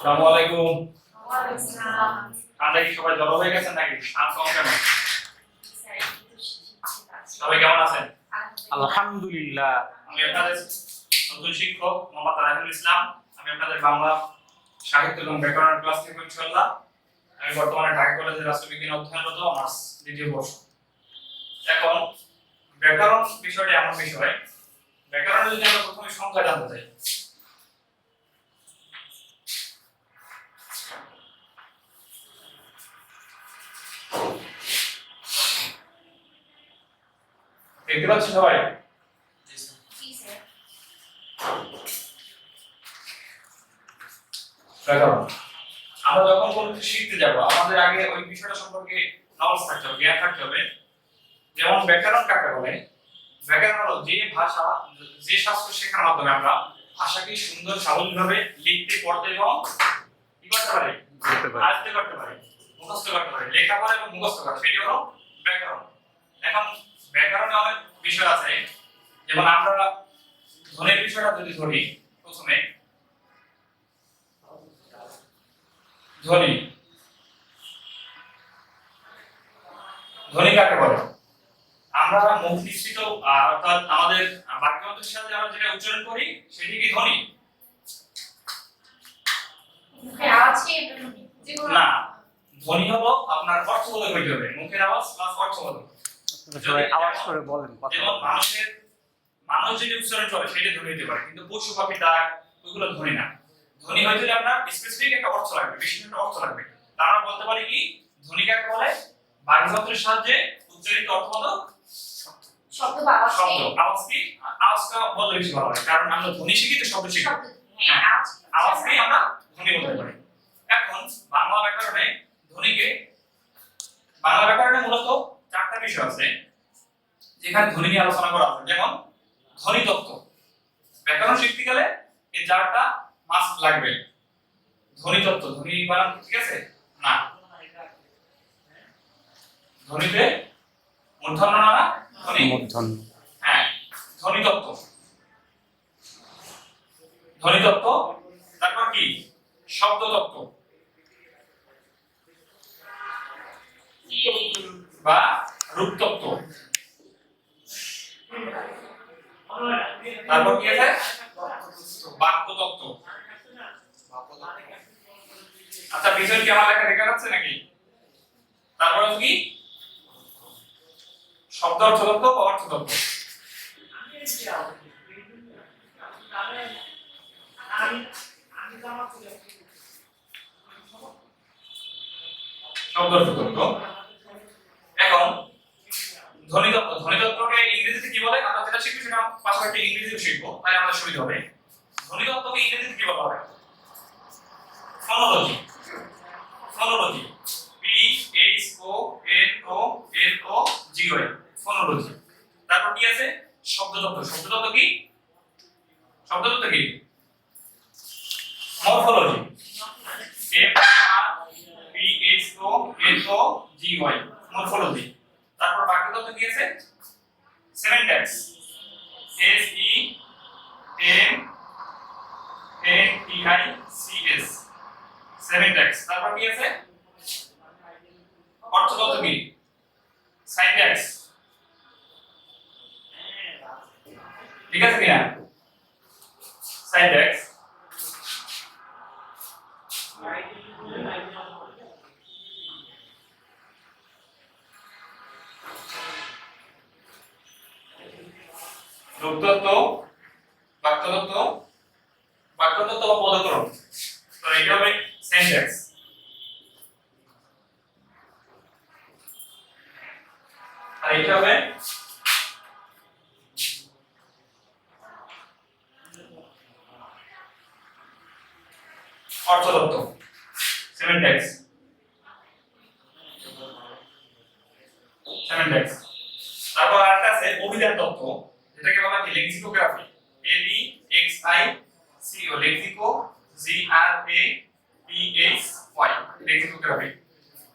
আসসালামু আলাইকুম। আমরা কি সবাই জড়ো হয়ে গেছেন নাকি? আর কম কেন সবাই কেমন আছেন? আলহামদুলিল্লাহ। আমি আপনাদের নতুন শিক্ষক মোহাম্মদ রাহিমুল ইসলাম। আমি আপনাদের বাংলা সাহিত্য এবং ব্যাকরণের ক্লাস থেকে ইনশাআল্লাহ। আমি বর্তমানে ঢাকা কলেজের রাষ্ট্রবিজ্ঞান অধ্যয়নরত অনার্স দ্বিতীয় বর্ষ। এখন ব্যাকরণ বিষয়টি এমন বিষয় ব্যাকরণের যদি আমরা প্রথমে সংখ্যা জানতে চাই। দেখতে পাচ্ছি সবাই? আমরা যখন কোনো কিছু শিখতে যাব আমাদের আগে ওই বিষয়টা সম্পর্কে নলেজ থাকতে হবে জ্ঞান থাকতে হবে। যেমন ব্যাকরণ কাকে বলে? ব্যাকরণ হলো যে ভাষা যে শাস্ত্র শেখার মাধ্যমে আমরা ভাষাকে সুন্দর স্বাভাবিকভাবে লিখতে পড়তে এবং কি করতে পারি? করতে পারি। করতে পারি। মুখস্থ করতে পারি লেখাপড়া এবং মুখস্থ করা সেটি হলো ব্যাকরণ। এখন ব্যাকরণে অনেক বিষয় আছে যেমন আমরা ধ্বনির বিষয়টা যদি ধরি প্রথমে ধ্বনি। ধ্বনি কাকে বলে? আমরা মুখ আহ, অর্থাৎ আমাদের বাক্যন্তের সাথে আমরা যেটা উচ্চারণ করি সেটি কি ধ্বনি? না। ধ্বনি হলো আপনার অর্থ অর্থবোধক হইতে হবে মুখের আওয়াজ প্লাস অর্থবোধক সবাই আওয়াজ করে বলেন কথা যেমন মানুষের মানুষ যেটা উচ্চারণ করে সেটা ধ্বনি হতে পারে কিন্তু পশু পাখি ডাক ওইগুলো ধ্বনি না। ধ্বনি হইতে হলে আপনার স্পেসিফিক একটা অর্থ লাগবে বিশেষ একটা অর্থ লাগবে। তারা বলতে পারি কি ধ্বনি কাকে বলে? বাগযন্ত্রের সাহায্যে উচ্চারিত অর্থবোধক শব্দ আওয়াজ কি? আওয়াজটা বললে বেশি ভালো হয় কারণ আমরা ধ্বনি শিখি তো শব্দ শিখি। আওয়াজকেই আমরা ধ্বনি বলতে পারি। এখন বাংলা ব্যাকরণে ধ্বনিকে বাংলা ব্যাকরণে মূলত চারটা বিষয় আছে যেখানে ধ্বনি নিয়ে আলোচনা করা আছে। যেমন ধ্বনি তত্ত্ব। ব্যাকরণ শিখতে গেলে এই চারটা মাস্ট লাগবে। ধ্বনি তত্ত্ব। ধ্বনি বানান ঠিক আছে? না। ধ্বনিতে মূর্ধন্য না না? ধ্বনি মূর্ধন্য। হ্যাঁ ধ্বনি তত্ত্ব। ধ্বনি তত্ত্ব তারপর কি? শব্দ তত্ত্ব। বা রূপ তারপর কি আছে? বাক্য তত্ত্ব আচ্ছা বিষয় কি আমার লেখা দেখা যাচ্ছে নাকি? তারপর কি? শব্দ অর্থ তত্ত্ব বা অর্থ তত্ত্ব শব্দ অর্থ তত্ত্ব এখন ধ্বনিতত্ত্ব, ধ্বনিতত্ত্বকে ইংরেজিতে কি বলে? আমরা যেটা শিখব সেটা পাশাপাশি ইংরেজিতে শিখব, তাই আমাদের সুবিধা হবে। ধ্বনিতত্ত্বকে ইংরেজিতে কি বলা হয়? Phonology phonology P H O N O L O G Y phonology তারপর কি আছে? শব্দতত্ত্ব। শব্দতত্ত্ব কি? শব্দতত্ত্ব কি? Morphology M R P H O N O G Y morphology তারপর বাক্যতত্ত্ব কি আছে semantics S E M N T I C S semantics তারপর কি আছে? অর্থতত্ত্ব কি? সাইন্টেক্স ঠিক আছে কিনা? সাইন্টেক্স রূপতত্ত্ব বাক্যতত্ত্ব বাক্যতত্ত্ব বা পদক্রম তো এটা হবে সেন্টেন্স আর এটা হবে অর্থতত্ত্ব সেমেন্টেক্স সেমেন্টেক্স তারপর আরেকটা আছে অভিধান তত্ত্ব যেটাকে বলা হয় lexicography A B X I C O lexico G R A P H Y lexicography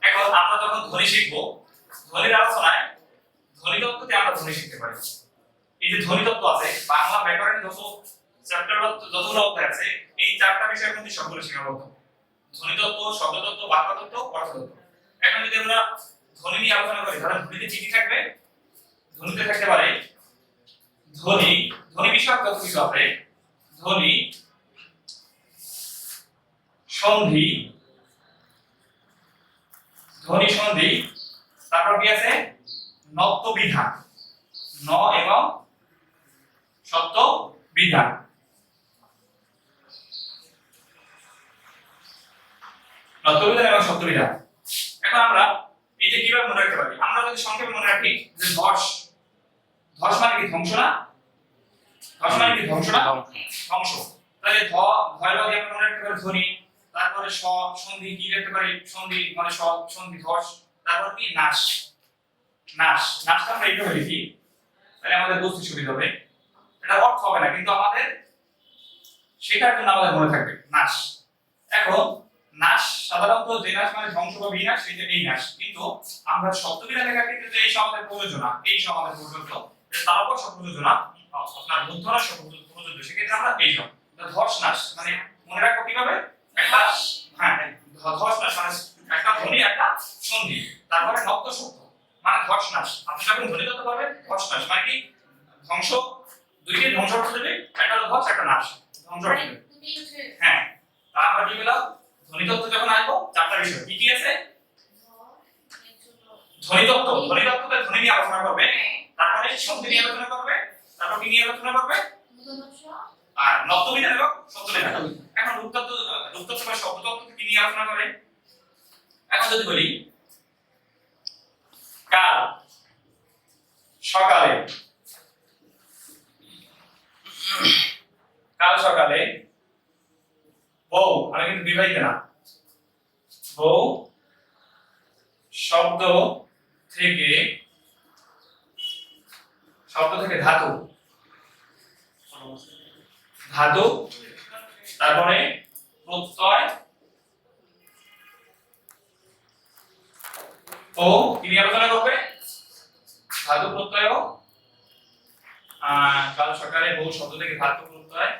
এখন আমরা যখন ধ্বনি শিখব, ধ্বনির আলোচনায় ধ্বনি তত্ত্বতে আমরা ধ্বনি শিখতে পারি। এই যে ধ্বনি তত্ত্ব আছে, বাংলা ব্যাকরণের যত চ্যাপ্টার যতগুলো অধ্যায় আছে, এই চারটা বিষয়ের মধ্যে সবগুলো সীমাবদ্ধ। ধ্বনি তত্ত্ব, শব্দ তত্ত্ব, বাক্য তত্ত্ব, অর্থ তত্ত্ব। এখন যদি আমরা ধ্বনি নিয়ে আলোচনা করি, তাহলে ধ্বনিতে কি থাকবে? ধ্বনিতে থাকতে পারে ধ্বনি ধ্বনি বিষয়ক তত্ত্ব কিছু আছে, ধ্বনি, সন্ধি ধ্বনি সন্ধি। তারপর কি আছে? নত্ব বিধান ন এবং সত্য বিধান নত্ববিধান এবং সত্য বিধান এখন আমরা এই যে কীভাবে মনে রাখতে পারি? আমরা যদি সংক্ষেপে মনে রাখি যে ধস ধস মানে কি ধ্বংস না? ধস মানে কি ধ্বংস না? ধ্বংস। তাহলে ধ লগে আমরা মনে রাখতে পারি ধ্বনি। তারপরে স সন্ধি, কি রাখতে পারি? সন্ধি মানে স সন্ধি, ধস, তারপর কি? নাশ নাশ নাশটা আমরা এইভাবে লিখি, তাহলে আমাদের বুঝতে সুবিধা হবে। এটা অর্থ হবে না, কিন্তু আমাদের শেখার জন্য আমাদের মনে থাকবে নাশ এখন নাশ সাধারণত যে নাশ মানে ধ্বংস বা বিনাশ এই যে এই নাশ কিন্তু আমরা শব্দবিনা লেখার ক্ষেত্রে যে এই সমাদের প্রয়োজনা, এই সমাদের প্রযোজ্য। তারপর সব প্রযোজনা আপনার মধ্যনা সব প্রযোজ্য সেক্ষেত্রে আমরা এই সব। ধস নাশ মানে মনে রাখব কীভাবে? একটা একটা ধ্বনি একটা সন্ধি তারপরে মানে ধ্বংস দুইটি একটা ধস ধ্বংস হ্যাঁ তারপর কি পেলাম ধ্বনি যখন আসব চারটা বিষয় কি কি আছে ধ্বনি তত্ত্ব ধ্বনি নিয়ে আলোচনা করবে, তারপরে শব্দ নিয়ে আলোচনা করবে, তারপর কি নিয়ে আলোচনা করবে? আর নব্দবিধান এবং শব্দবিধান এখন রূপতত্ত্ব রূপতত্ত্ব বা শব্দতত্ত্ব কি নিয়ে আলোচনা করে? এখন যদি বলি, কাল সকালে কাল সকালে বউ, আমি কিন্তু বিবাহিত না, বউ শব্দ থেকে শব্দ থেকে ধাতু। ধাতু তারপরে প্রত্যয় ও নিয়ে আলোচনা করবে। ধাতু প্রত্যয় কাল সকালে বহু শব্দ থেকে ধাতু প্রত্যয়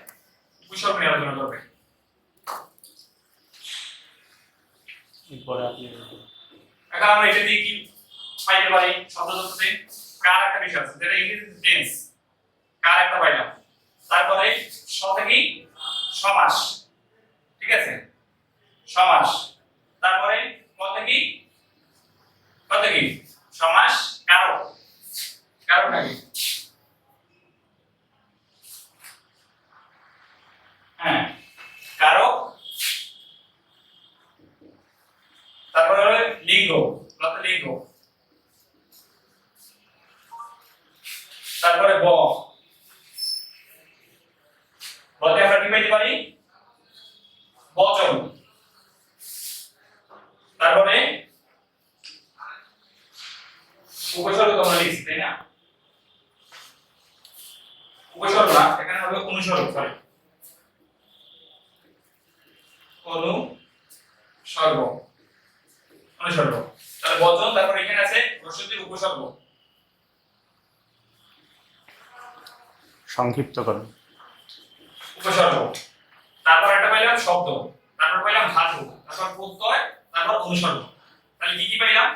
উপসর্গ নিয়ে আলোচনা করবে। এখন আমরা এটা দিয়ে কি পাইতে পারি? শব্দ তত্ত্বে কার একটা বিষয় আছে? যেটা ইংরেজি টেন্স কার একটা পাইলাম? তারপরে স সমাস ঠিক আছে? সমাস তারপরে কত কি? কত কি? সমাস কারক কারকটা কি হ্যাঁ কারক তারপরে হলো লিঙ্গ কত লিঙ্গ তারপরে ব বলতে আমরা কি পাইতে পারি বচন তারপরে উপসর্গ তোমরা লিখছি তাই না? উপসর্গ এখানে হবে অনুসর্গ সরি অনুসর্গ। অনুসর্গ। তাহলে বচন তারপর এখানে আছে রসতির উপসর্গ। সংক্ষিপ্ত করুন উপসর্গ। তারপর একটা পাইলাম শব্দ। তারপর পাইলাম ধাতু তারপর প্রত্যয় তারপর অনুসর্গ। তাহলে কি কি পাইলাম?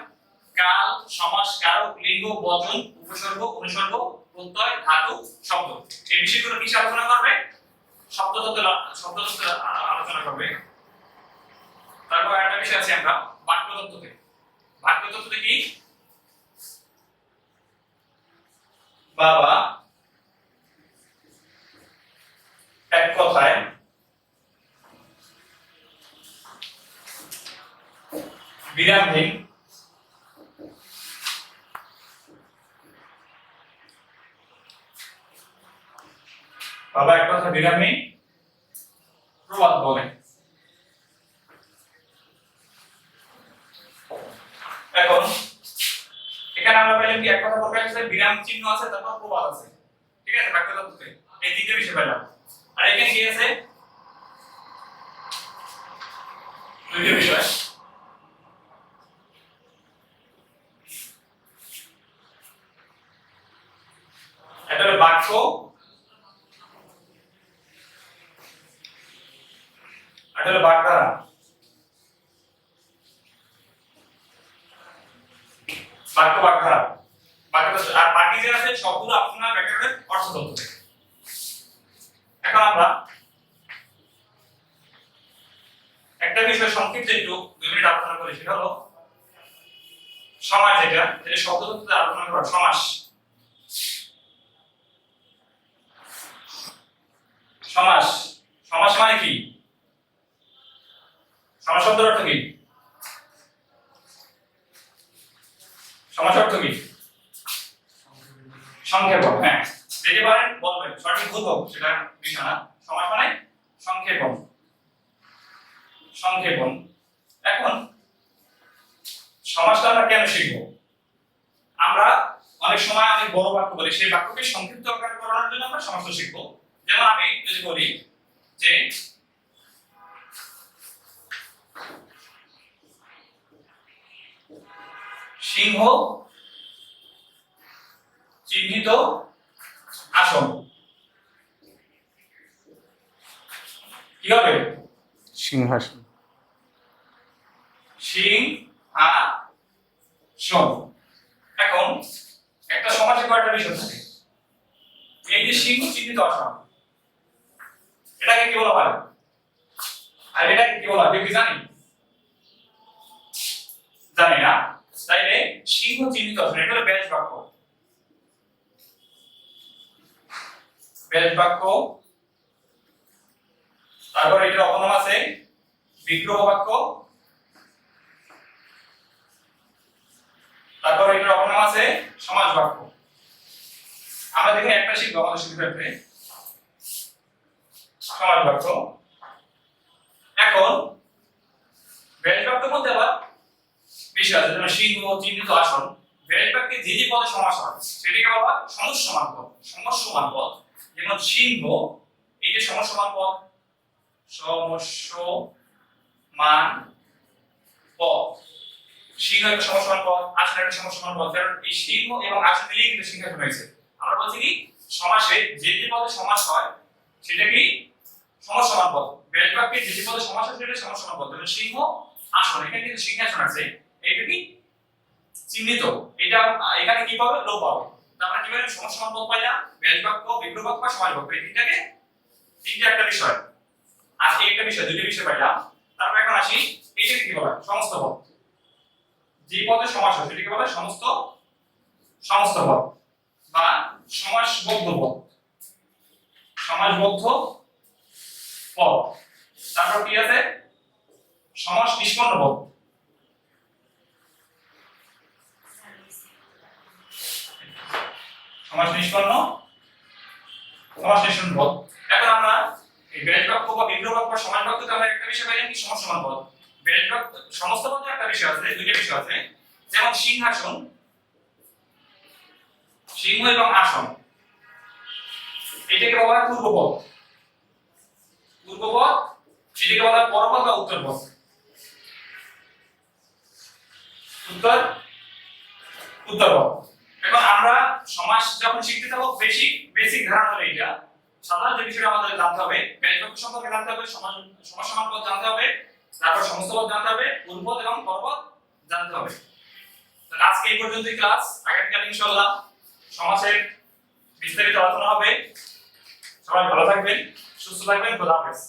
কাল, সমাস, কারক, লিঙ্গ, বচন, উপসর্গ, অনুসর্গ, প্রত্যয়, ধাতু, শব্দ। এই বিষয়গুলো কিসে আলোচনা করবে? শব্দ তত্ত্ব শব্দ তত্ত্ব আলোচনা করবে। তারপর একটা বিষয় আছে আমরা বাক্য তত্ত্বতে বাক্য তত্ত্বতে কি? বাবা এক কথায় বিরামহীন কথা প্রবাদ বলে। এখন, এখানে আমরা পেলাম কি, এক কথা বলতে আছে বিরাম চিহ্ন আছে, তারপর প্রবাদ আছে। ঠিক আছে বাক্য তত্ত্বে এই তিনটে বিষয় পেলাম আর এখানে কি আছে? দুইটা বিষয়। একটা বাক্য এটা বাদ বাগদারা বাক্য বাগদারা আর বাকি যে আছে, সবগুলো আপনার অর্থ অর্থতন্ত্র এখন আমরা একটা বিষয় সংক্ষিপ্ত একটু দুই মিনিট আলোচনা করি, সেটা হলো সমাজ এটা যেটা শব্দতন্ত্রে আলোচনা করা সমাজ সমাজ সমাজ মানে কি? সমাস শব্দের অর্থ কি? সমাস অর্থ কি? সংক্ষেপণ হ্যাঁ। যেতে পারেন, বলবেন, সঠিক ভুল হোক, সেটা বিষয় সমাস মানে সংক্ষেপণ। সংক্ষেপণ। এখন সমাজটা আমরা কেন শিখব? আমরা অনেক সময় অনেক বড় বাক্য বলি, সেই বাক্যকে সংক্ষিপ্ত আকারে করানোর জন্য আমরা সমাজটা শিখব। যেমন আমি যদি বলি যে সিংহ চিহ্নিত আসন। কি হবে? সিংহাসন। সিংহাসন। এখন একটা সমাজে কয়টা বিষয় থাকে? এই যে সিংহ চিহ্নিত আসন এটাকে কি বলা হয়? আর এটাকে কি বলা হয়? কেউ কি জানি। জানি না। তাইলে সিংহ চিহ্নিত আসন এটা হলো ব্যাস বাক্য। ব্যাস বাক্য। তারপর এটার অপনাম আছে, বিগ্রহ বাক্য। তারপর এটার অপনাম আছে, সমাজ বাক্য। আমরা দেখুন একটা শিখব আমাদের সুবিধার্থে সমাজ বাক্য। এখন, ব্যাস বাক্য মধ্যে আবার বিষয় যেমন সিংহ চিহ্নিত আসন পদে সমাস হয়। বলা হয় পদ। সমস্যমান পদ। যেমন সিংহ এই যে পদ, সমস্যমান পদ। সিংহ একটা পদ আসন একটা পদ। কারণ এই সিংহ এবং আসন মিলিয়ে কিন্তু সিংহাসন হয়েছে আমরা বলছি কি, সমাসে যে পদে সমাস হয়, সেটা কি? সমস্যমান পদ। বাক্যে যে পদে সমাস হয় সেটা সমস্যমান পদ। যেমন সিংহ আসন এখানে কিন্তু সিংহাসন আছে। এটা কি? চিহ্নিত। এটা এখানে কি পাবে? লোপ পাবে। তারপরে কি বলে সমস্যমান পদ পাইলাম? ব্যাস বাক্য বিগ্রহ আর সমাজ বাক্য। এই তিনটাকে, তিনটা একটা বিষয়। আর এই একটা বিষয় দুটো বিষয় পাইলাম। তারপর এখন আসি, এইটাকে কি বলা? সমস্ত পদ। যে পদে সমাস হয়, সেটাকে বলা সমস্ত সমস্ত পদ। বা সমাসবদ্ধ পদ। সমাসবদ্ধ পদ। তারপর কি আছে? সমাস নিষ্পন্ন পদ। সমাস নিষ্পন্ন সমাস নিষ্পন্ন পদ এখন আমরা এই ব্যাস বাক্য বা বিগ্রহ বাক্য বা সমাস বাক্যতে আমরা একটা বিষয় পাইলাম কি? সমসমান পদ ব্যাস বাক্য, সমস্ত পদে একটা বিষয় আছে, দুইটা বিষয় আছে। যেমন সিংহাসন, সিংহ এবং আসন। এটাকে বলা হয় পূর্বপদ পূর্বপদ এটাকে বলা হয় পরপদ বা উত্তরপদ উত্তর? উত্তরপদ এখন আমরা সমাজ যখন শিখতে যাব বেসিক বেসিক ধারণা হলো এটা। সাধারণ যে বিষয়টা আমাদের জানতে হবে ব্যাসবাক্য সম্পর্কে জানতে হবে, সমাজ সমাজ পদ জানতে হবে, তারপর সমস্ত পদ জানতে হবে পূর্বপদ এবং পরপদ জানতে হবে। তাহলে আজকে এই পর্যন্তই ক্লাস আগামীকাল ইনশাআল্লাহ সমাজের বিস্তারিত আলোচনা হবে। সবাই ভালো থাকবেন, সুস্থ থাকবেন, খোদা হাফেজ।